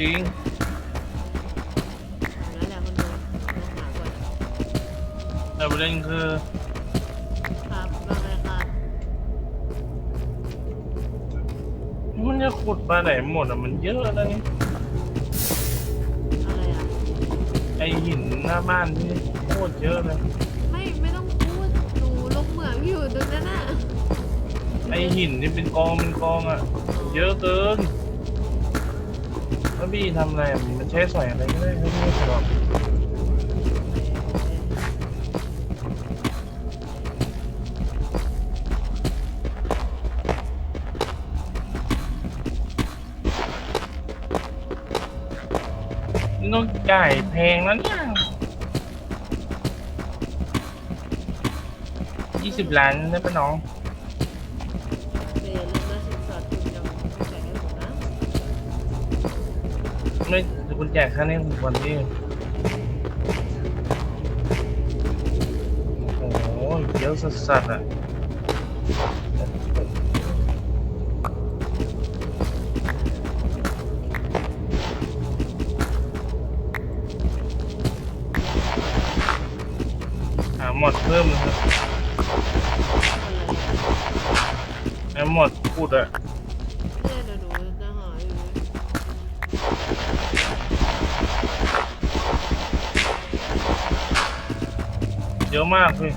จริงแบบจริง นั่นแหละคนดูลองหาก่อนแต่ประเด็นคือ ครับบางรายการมันจะขุดไปไหนหมดอะ มันเยอะแล้วนี่ อะไรอะ ไอหินหน้าบ้านนี่โคตรเยอะเลย ไม่ไม่ต้องพูดหนูลงเหมืองอยู่ตรงนั้นน่ะไอหินนี่เป็นกองเป็นกองอะ เยอะเกิน แล้วพี่ทำอะไรอะมันใช้สอยอะไรก็ได้ไม่ได้ตลอดต้องจ่ายแพงแล้วเนี่ยยี่สิบล้านได้ปะน้อง ไม่คุณแจกค่านี้ผมวันนี้โอ้โหเยอะสัสๆอะหาหมดเพิ่มเลยครับอะไรหาหมดพูดอะ เยอะมากเลย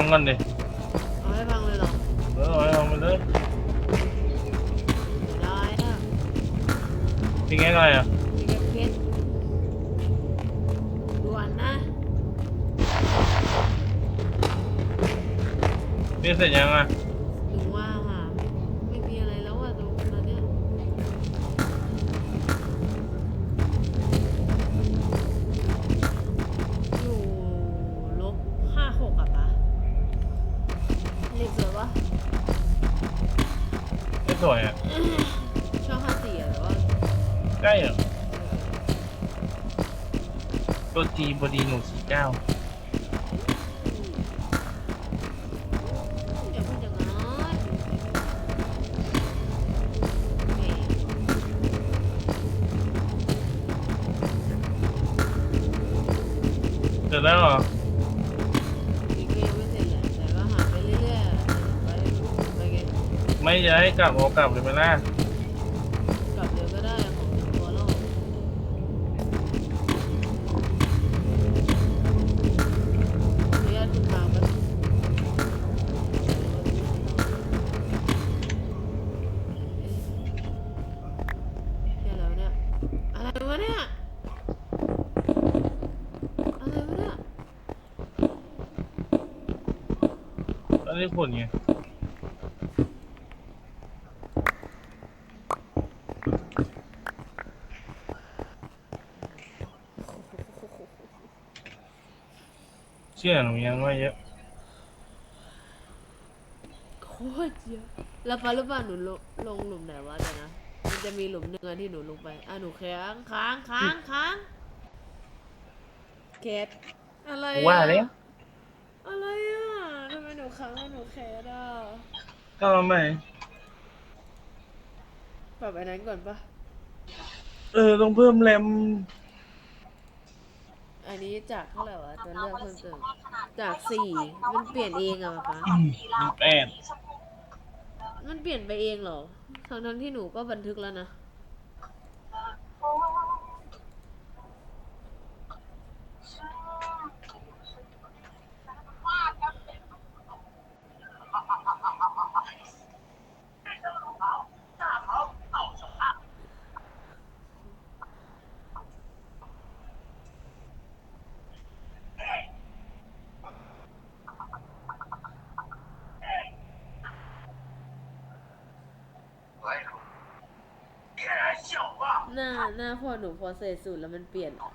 พังก่อนดิเอาให้พังเลยเหรอ เออเอาให้พังไปเลยไม่ได้อะพี่แง่อะไรอะพี่แก๊กเพชรด่วนนะพี่เสร็จยังอะ เรียบเลยวะไม่สวยอะชอบห้าสี่อะแต่ว่าใกล้เหรอตัวจีบดีหนูสี่เก้าอย่า ไม่จะให้กลับเอากลับเลยไหมล่ะกลับเดี๋ยวก็ได้ของถึงตัวแล้วขออนุญาตคุณทางแป๊บเดี๋ยวแล้วเนี่ย อะไรวะเนี่ย อะไรวะเนี่ย ตอนนี้ผลไง เชื่อหนูยังว่าเยอะ โคตรเยอะแล้วปลาลูกปลาหนูลงลงหลุมไหนวะเดี๋ยวนะ มันจะมีหลุมหนึ่งอะที่หนูลงไป อะหนูค้างค้างค้างค้างแคทอะไรอะว่าแล้ว อะไรอะทำไมหนูค้างแล้วหนูแคทอะก็มาใหม่ ปรับอันนั้นก่อนปะเออ ต้องเพิ่มแรม อันนี้จากเท่าไหร่วะตัวเลือกเพิ่มเติมจากสี่มันเปลี่ยนเองอะป๊าอืมมันแปดมันเปลี่ยนไปเองเหรอทั้งทั้งๆที่หนูก็บันทึกแล้วนะ หน้าหน้าพ่อหนูพอใส่สูตรแล้วมันเปลี่ยนอะ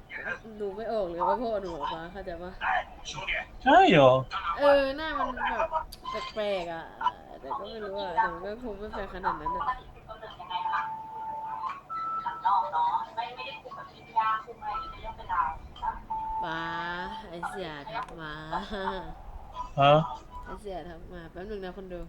ดูไม่ออกเลยว่าพ่อหนูออกมาเข้าใจปะใช่เหรอเออหน้ามันแบบแปลกๆอะแต่ก็ไม่รู้อะแต่มันก็คงไม่แปลกขนาดนั้นอะป้าไอเสียทักมาฮะไอเสียทักมาแป๊บนึงนะคนดู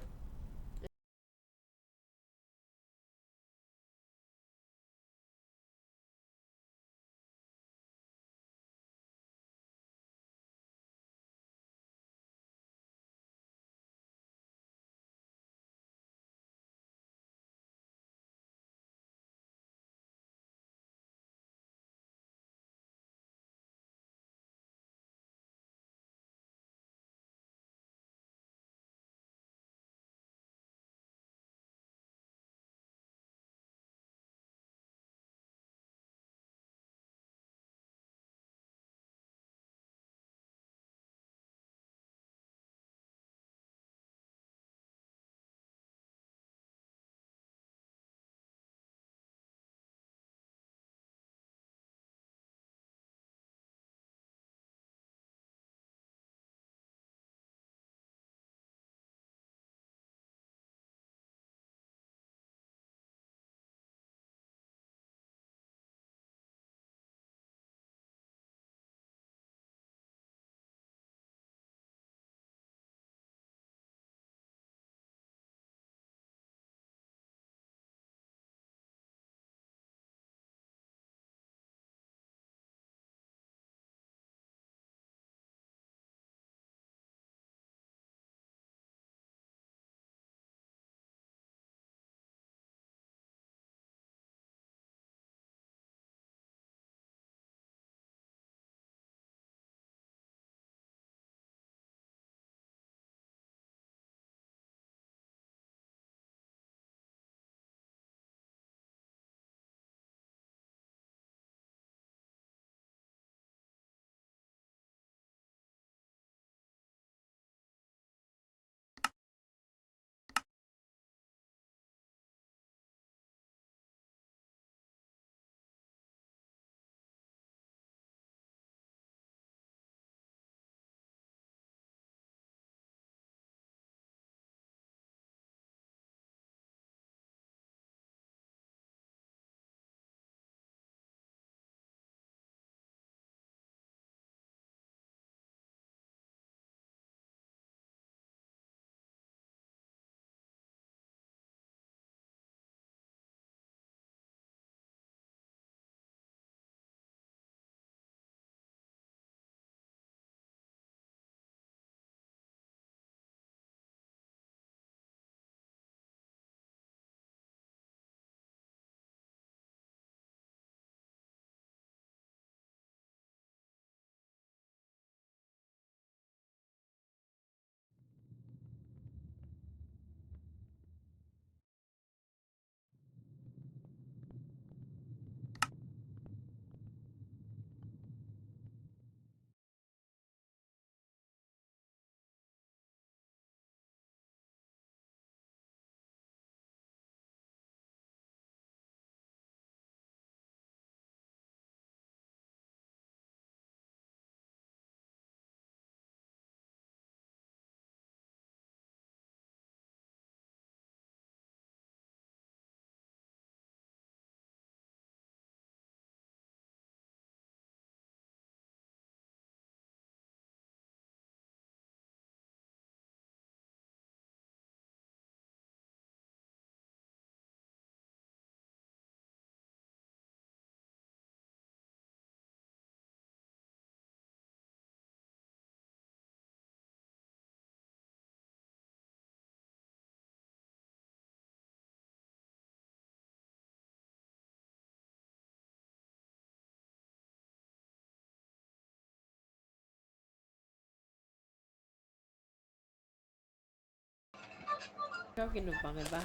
ชอบกินขนมปังกันปะ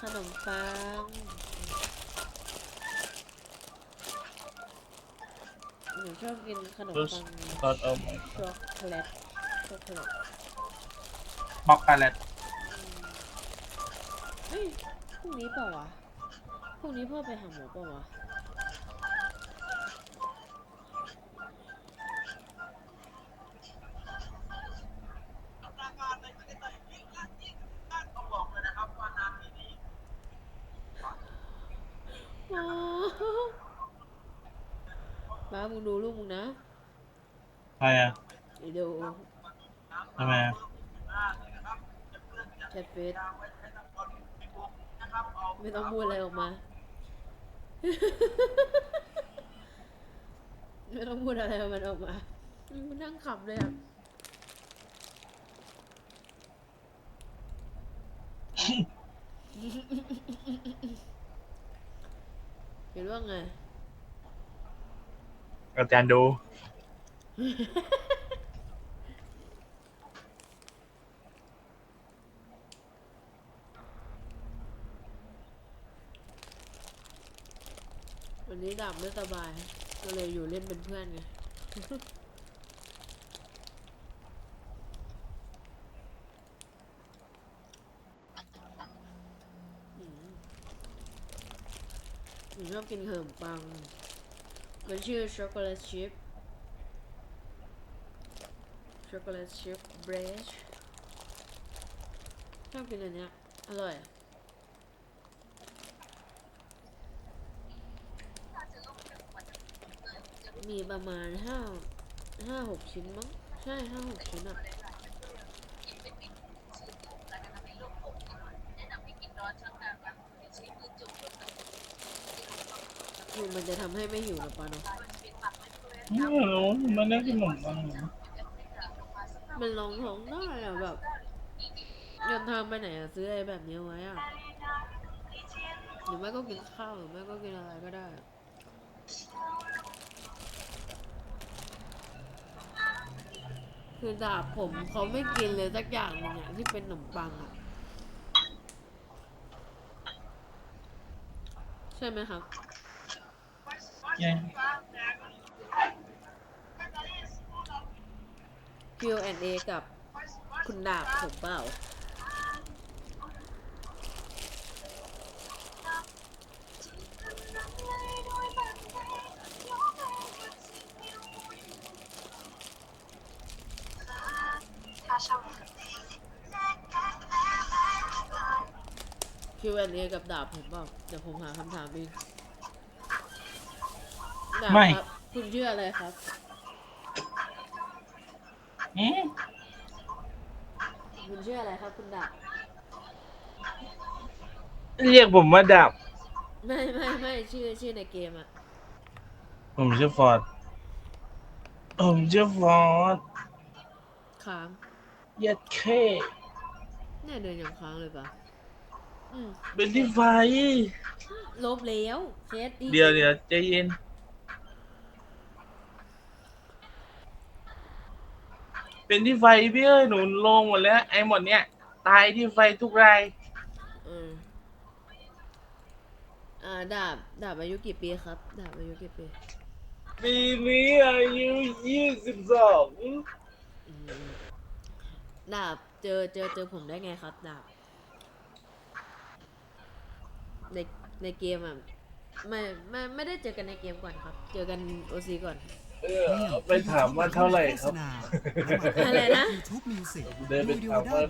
ขนมปังหนูชอบกินขนมรู้ปังตอนเอามาช็อกโกแลตช็อกโกแลตบ็อกกาเลตเฮ้ยพรุ่งนี้เปล่าวะพรุ่งนี้พ่อไปหาหมอเปล่าวะ อ๋อ บ้ามึงดูลูกมึงนะใครอะเดี๋ยวดูทำไมอะแชทเฟซไม่ต้องพูดอะไรออกมา ไม่ต้องพูดอะไรมันออกมามันนั่งขำเลยอะเห็นว่าไง อาจารย์ดู วันนี้ดับไม่สบาย ก็เลยอยู่เล่นเป็นเพื่อนไง หนูชอบกินขนมปัง มันชื่อช็อกโกแลตชิพช็อกโกแลตชิพเบรชชอบกินอันเนี้ยอร่อยอะมีประมาณห้าห้าหกชิ้นมั้งใช่ห้าหกชิ้นอะ คือมันจะทำให้ไม่หิวหรอปะเนาะไม่รู้มันได้ขนมปังเหรอมันลองท้องได้อะแบบเดินทางไปไหนอะซื้ออะไรแบบนี้ไว้อะหรือไม่ก็กินข้าวหรือไม่ก็กินอะไรก็ได้อะคือดาบผมเขาไม่กินเลยสักอย่างหนึงอะที่เป็นขนมปังอะใช่ไหมครับ ยัง Q&A กับคุณดาบผมเปล่า Q&A กับดาบผมเปล่า เดี๋ยวผมหาคำถามเอง ดาบไม่ ครับคุณชื่ออะไรครับอืมคุณชื่ออะไรครับ คุณดาบเรียกผมว่าดับไม่ไม่ไม่ชื่อชื่อในเกมอะผมชื่อฟอร์ดผมชื่อฟอร์ดค้างเย็ดเคเนี่ยเดินยังค้างเลยปะอืมเป็นที่ไฟลบแล้วเฟสอีกเดี๋ยวเดี๋ยวใจเย็น เป็นที่ไฟพี่เอ้ยหนูลงหมดแล้ว ไอ้หมดเนี้ยตายที่ไฟทุกรายเอออ่าดาบดาบอายุกี่ปีครับ ดาบอายุกี่ปีปีนี้อายุยี่สิบสองอืมดาบเจอเจอเจอผมได้ไงครับ ดาบ ในในเกมอะไม่ไม่ไม่ได้เจอกันในเกมก่อนครับ เจอกันโอซีก่อน เออไปถามว่าเท่าไหร่ครับ อะไรนะ YouTube Music เดินไปถามว่า